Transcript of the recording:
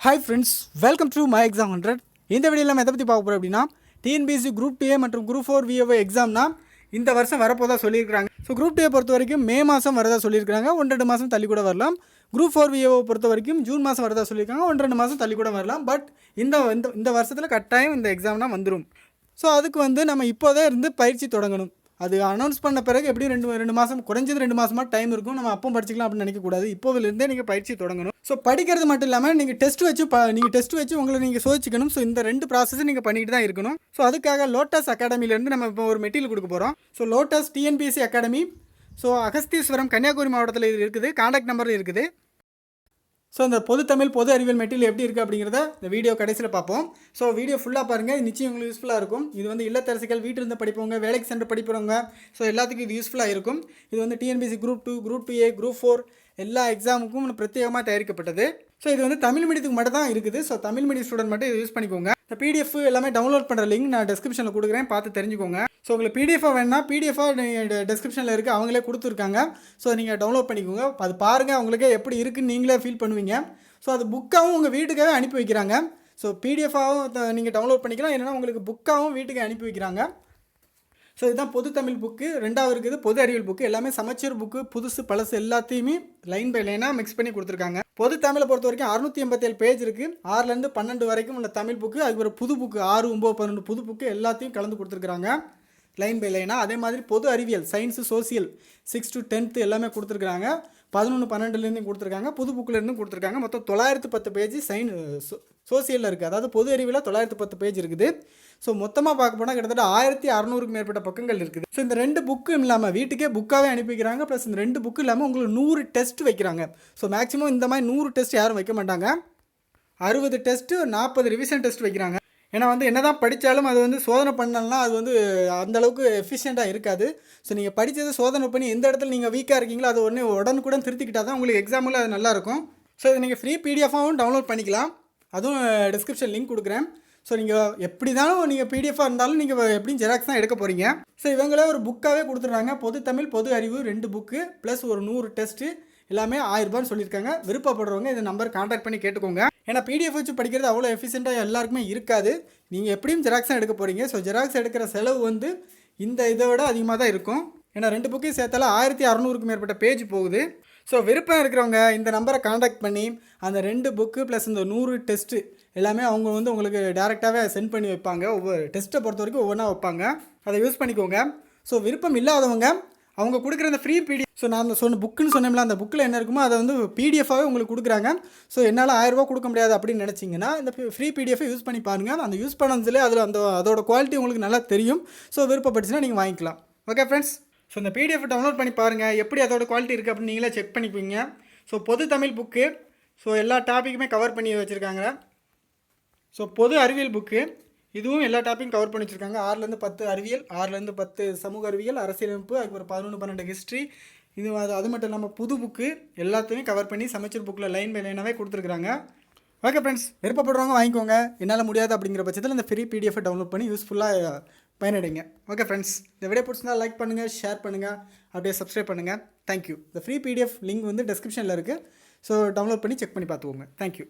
Hi friends welcome to my exam hundred இந்த video நம்ம எதை பற்றி பார்க்க போகிறோம் அப்படின்னா டிஎன்பிஎஸ்சி குரூப் டே மற்றும் குரூப் ஃபோர் விஏஓ எக்ஸாம்னா இந்த வருஷம் வரப்போதான் சொல்லியிருக்காங்க ஸோ குரூப் டே பொறுத்த வரைக்கும் மே மாதம் வரதா சொல்லியிருக்காங்க ஒன்று ரெண்டு மாதம் தள்ளி கூட வரலாம். குரூப் ஃபோர் விஏஓ பொறுத்த வரைக்கும் ஜூன் மாதம் வரதா சொல்லியிருக்காங்க. ஒன்று ரெண்டு மாதம் தள்ளி கூட வரலாம். பட் இந்த இந்த இந்த வருஷத்தில் கட்டாயம் இந்த எக்ஸாம்னா வந்துடும் ஸோ அதுக்கு வந்து நம்ம இப்போதே இருந்து பயிற்சி தொடங்கணும். அது அனௌன்ஸ் பண்ண பிறகு எப்படியும் ரெண்டு ரெண்டு மாதம் குறைஞ்சது ரெண்டு மாதமா டைம் இருக்கும். நம்ம அப்போ படிச்சிக்கலாம் அப்படின்னு நினைக்கக்கூடாது. இப்போதுலேருந்தே நீங்கள் பயிற்சி தொடங்கணும். ஸோ படிக்கிறது மட்டும் இல்லாமல் நீங்கள் டெஸ்ட் வச்சு ப நீங்கள் டெஸ்ட் வச்சு உங்களை நீங்கள் சோதிச்சிக்கணும். ஸோ இந்த ரெண்டு ப்ராசஸும் நீங்கள் பண்ணிட்டு தான் இருக்கணும். ஸோ அதுக்காக லோட்டஸ் அகாடமிலேருந்து நம்ம இப்போ ஒரு மெட்டீரியல் கொடுக்க போகிறோம் so lotus TNPSC academy so Agastheeswaram Kanniyakumari மாவட்டத்தில் இது இருக்குது. காண்டாக்ட் நம்பர் இருக்குது. ஸோ இந்த பொது தமிழ் பொது அறிவியல் மெட்டீரியல் எப்படி இருக்குது அப்படிங்கிறத இந்த வீடியோ கடைசியில் பார்ப்போம். ஸோ வீடியோ ஃபுல்லாக பாருங்கள் இது நிச்சயம் உங்களுக்கு யூஸ்ஃபுல்லாக இருக்கும். இது வந்து இல்லத்தரசிகள் வீட்டிலிருந்து படிப்பவங்க வேலைக்கு சென்று படிப்பவங்க ஸோ எல்லாத்துக்கும் இது யூஸ்ஃபுல்லாக இருக்கும். இது வந்து TNPSC group two group two A group four எல்லா எக்ஸாமுக்கும் பிரத்யேகமாக தயாரிக்கப்பட்டது. ஸோ இது வந்து தமிழ் மீடியத்துக்கு மட்டும் தான் இருக்குது. ஸோ தமிழ் மீடியம் ஸ்டூடெண்ட் மட்டும் இது யூஸ் பண்ணிக்கோங்க. இந்த பிடிஎஃப் எல்லாமே டவுன்லோட் பண்ணுற லிங்க் நான் டிஸ்கிரிப்ஷனில் கொடுக்குறேன். பார்த்து தெரிஞ்சுக்கோங்க. ஸோ உங்களுக்கு பிடிஎஃபாக வேணா பிடிஎஃபாக டிஸ்கிரிப்ஷனில் இருக்குது அவங்களே கொடுத்துருக்காங்க. ஸோ நீங்கள் டவுன்லோட் பண்ணிக்கோங்க. அது பாருங்கள் அவங்களுக்கே எப்படி இருக்குன்னு நீங்களே ஃபீல் பண்ணுவீங்க. ஸோ அது புக்காகவும் உங்கள் வீட்டுக்காகவே அனுப்பி வைக்கிறாங்க. ஸோ பிடிஎஃபாகவும் நீங்கள் டவுன்லோட் பண்ணிக்கலாம். இல்லைனா உங்களுக்கு புக்காகவும் வீட்டுக்கு அனுப்பி வைக்கிறாங்க. ஸோ இதுதான் பொது தமிழ் புக்கு ரெண்டாவது இருக்குது பொது அறிவியல் புக்கு எல்லாமே சமச்சீர் புக்கு புதுசு பழசு எல்லாத்தையுமே லைன் பை லைனாக மிக்ஸ் பண்ணி கொடுத்துருக்காங்க. பொது தமிழை பொறுத்த வரைக்கும் அறுநூற்றி எண்பத்தேழு பேஜ் இருக்குது ஆறுலேருந்து பன்னெண்டு வரைக்கும் உள்ள தமிழ் புக்கு அதுக்கு ஒரு புது புக்கு ஆறு ஒம்பது பன்னெண்டு புது புக்கு எல்லாத்தையும் கலந்து கொடுத்துருக்காங்க லைன் பை லைனாக அதே மாதிரி பொது அறிவியல் science social six to tenth எல்லாமே கொடுத்துருக்காங்க பதினொன்று பன்னெண்டுலேருந்து கொடுத்துருக்காங்க. புது புக்கிலேருந்து கொடுத்துருக்காங்க. மொத்தம் தொள்ளாயிரத்து பத்து பேஜ் சயின் சோசியலில் இருக்குது அதாவது பொது அறிவில் தொள்ளாயிரத்து பத்து பேஜ் இருக்குது. ஸோ மொத்தமாக பார்க்க போனால் கிட்டத்தட்ட ஆயிரத்தி அறநூறுக்கு மேற்பட்ட பக்கங்கள் இருக்குது. ஸோ இந்த ரெண்டு புக்கும் இல்லாமல் வீட்டுக்கே புக்காகவே அனுப்பி வைக்கிறாங்க ப்ளஸ் இந்த ரெண்டு புக்கு இல்லாமல் உங்களுக்கு நூறு டெஸ்ட் வைக்கிறாங்க. ஸோ மேக்ஸிமம் இந்த மாதிரி நூறு டெஸ்ட் யாரும் வைக்க மாட்டாங்க. அறுபது டெஸ்ட்டு நாற்பது ரிவிஷன் டெஸ்ட் வைக்கிறாங்க. ஏன்னா வந்து என்ன தான் படித்தாலும் அது வந்து சோதனை பண்ணலன்னா அது வந்து அந்தளவுக்கு எஃபிஷியண்ட்டாக இருக்காது. ஸோ நீங்கள் படித்தது சோதனை பண்ணி எந்த இடத்துல நீங்கள் வீக்காக இருக்கீங்களோ அது உடனே உடனுக்குடன் திருத்திக்கிட்டால் தான் உங்களுக்கு எக்ஸாமில் அது நல்லாயிருக்கும் ஸோ இதை நீங்கள் ஃப்ரீ பிடிஎஃபாகவும் டவுன்லோட் பண்ணிக்கலாம். அதுவும் டிஸ்கிரிப்ஷன் லிங்க் கொடுக்குறேன். ஸோ நீங்கள் எப்படி தானும் நீங்கள் பிடிஎஃபாக இருந்தாலும் நீங்கள் எப்படியும் ஜெராக்ஸ் தான் எடுக்க போகிறீங்க ஸோ இவங்களே ஒரு புக்காகவே கொடுத்துட்றாங்க. பொது தமிழ் பொது அறிவு ரெண்டு புக்கு ப்ளஸ் ஒரு நூறு டெஸ்ட்டு எல்லாமே ஆயிரரூபான்னு சொல்லியிருக்காங்க. விருப்பப்படுறவங்க இந்த நம்பர் காண்டாக்ட் பண்ணி கேட்டுக்கோங்க. ஏன்னா பிடிஎஃப் வச்சு படிக்கிறது அவ்வளோ எஃபிஷியண்ட்டாக எல்லாருக்குமே இருக்காது. நீங்கள் எப்படியும் ஜெராக்ஸ் தான் எடுக்க போகிறீங்க ஸோ ஜெராக்ஸ் எடுக்கிற செலவு வந்து இந்த இதை விட அதிகமாக தான் இருக்கும். ஏன்னா ரெண்டு புக்கையும் சேர்த்தால ஆயிரத்தி அறநூறுக்கு மேற்பட்ட பேஜ் போகுது. ஸோ விருப்பம் இருக்கிறவங்க இந்த நம்பரை காண்டாக்ட் பண்ணி அந்த ரெண்டு புக்கு ப்ளஸ் இந்த நூறு டெஸ்ட்டு எல்லாமே அவங்க வந்து உங்களுக்கு டேரெக்டாகவே சென்ட் பண்ணி வைப்பாங்க. ஒவ்வொரு டெஸ்ட்டை பொறுத்த வரைக்கும் ஒவ்வொன்றா வைப்பாங்க. அதை யூஸ் பண்ணிக்கோங்க. ஸோ விருப்பம் இல்லாதவங்க அவங்க கொடுக்குற அந்த ஃப்ரீ பிடி ஸோ நான் அந்த சொன்ன புக்குன்னு சொன்னேன்ல அந்த புக்கில் என்ன இருக்குமோ அதை வந்து பிடிஎஃபாகவே உங்களுக்கு கொடுக்குறாங்க. ஸோ என்னால் ஆயிரரூபா கொடுக்க முடியாது அப்படின்னு நினச்சிங்கன்னா இந்த ஃப்ரீ பிடிஎஃபை யூஸ் பண்ணி பாருங்கள் அந்த யூஸ் பண்ணதுலேயே அதில் அந்த அதோட குவாலிட்டி உங்களுக்கு நல்லா தெரியும். ஸோ விருப்பப்பட்டுச்சுன்னா நீங்கள் வாங்கிக்கலாம். ஓகே ஃப்ரெண்ட்ஸ் ஸோ இந்த பிடிஎஃப் டவுன்லோட் பண்ணி பாருங்கள் எப்படி அதோட குவாலிட்டி இருக்குது அப்படின்னு நீங்களே செக் பண்ணிப்பீங்க ஸோ பொது தமிழ் புக்கு ஸோ எல்லா டாப்பிக்குமே கவர் பண்ணி வச்சுருக்காங்க. ஸோ பொது அறிவியல் புக்கு இதுவும் எல்லா டாப்பிக்கும் கவர் பண்ணி வச்சுருக்காங்க ஆறுலேருந்து பத்து அறிவியல் ஆறுலேருந்து பத்து சமூக அறிவியல் அரசியலமைப்பு அதுக்கப்புறம் பதினொன்று பன்னெண்டு ஹிஸ்ட்ரி இது அது அது மட்டும் இல்லாமல் புது புக்கு எல்லாத்தையும் கவர் பண்ணி சமைச்சர் புக்கில் லைன் பை லைனாகவே கொடுத்துருக்குறாங்க. ஓகே ஃப்ரெண்ட்ஸ் விருப்பப்படுறவங்க வாங்கிக்கோங்க. என்னால் முடியாது அப்படிங்கிற பட்சத்தில் இந்த ஃப்ரீ பிடிஎஃப் டவுன்லோட் பண்ணி யூஸ்ஃபுல்லாக பயனடைங்க. ஓகே ஃப்ரெண்ட்ஸ் இந்த வீடியோ பிடிச்சிருந்தா லைக் பண்ணுங்கள் ஷேர் பண்ணுங்கள் அப்படியே சப்ஸ்கிரைப் பண்ணுங்கள் தேங்க்யூ இந்த ஃப்ரீ பிடிஎஃப் லிங்க் வந்து டிஸ்கிரிப்ஷனில் இருக்குது ஸோ டவுன்லோட் பண்ணி செக் பண்ணி பார்த்துக்கோங்க. தேங்க்யூ